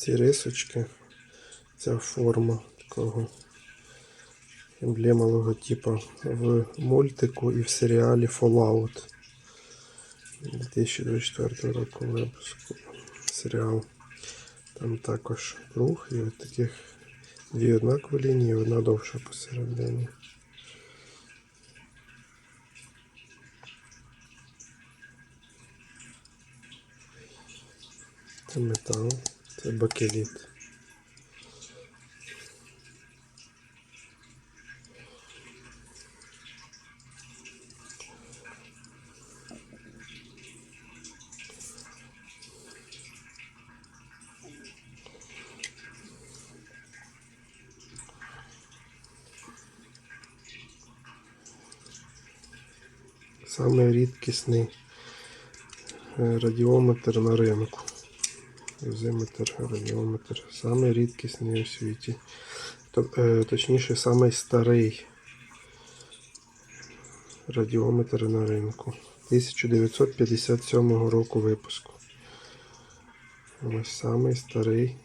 Ці рисочки, ця форма такого емблема логотипа в мультику і в серіалі Fallout 2024 року випуску серіал. Там також рух і от таких дві однакові лінії, одна довша посередині. Це метал, це бакеліт. Самий рідкісний е, радіометр на ринку. Дозиметр, радіометр. Самий рідкісний у світі. Е, Точніше, самий старий радіометр на ринку. 1957 року випуску. Ось самий старий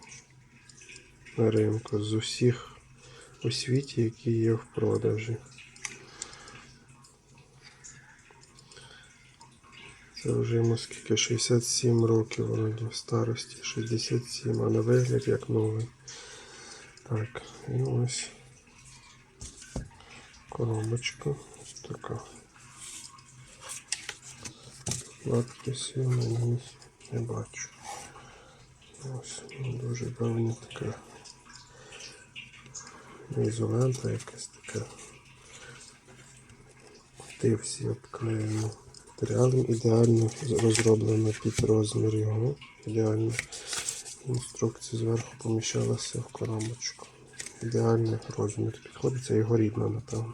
на ринку з усіх у світі, які є в продажі. Це вже йому скільки 67 років вроді в старості, 67, а на вигляд як новий. Так, і ось коробочка. Ось така. Надписів на ній не бачу. Ось ну, дуже давня така ізолента якась така. Ти всі обклеєні. Матеріалом ідеально розроблено під розмір його. Ідеально. Інструкція зверху поміщалася в коробочку. Ідеальний розмір. Підходить це його рідна, напевно.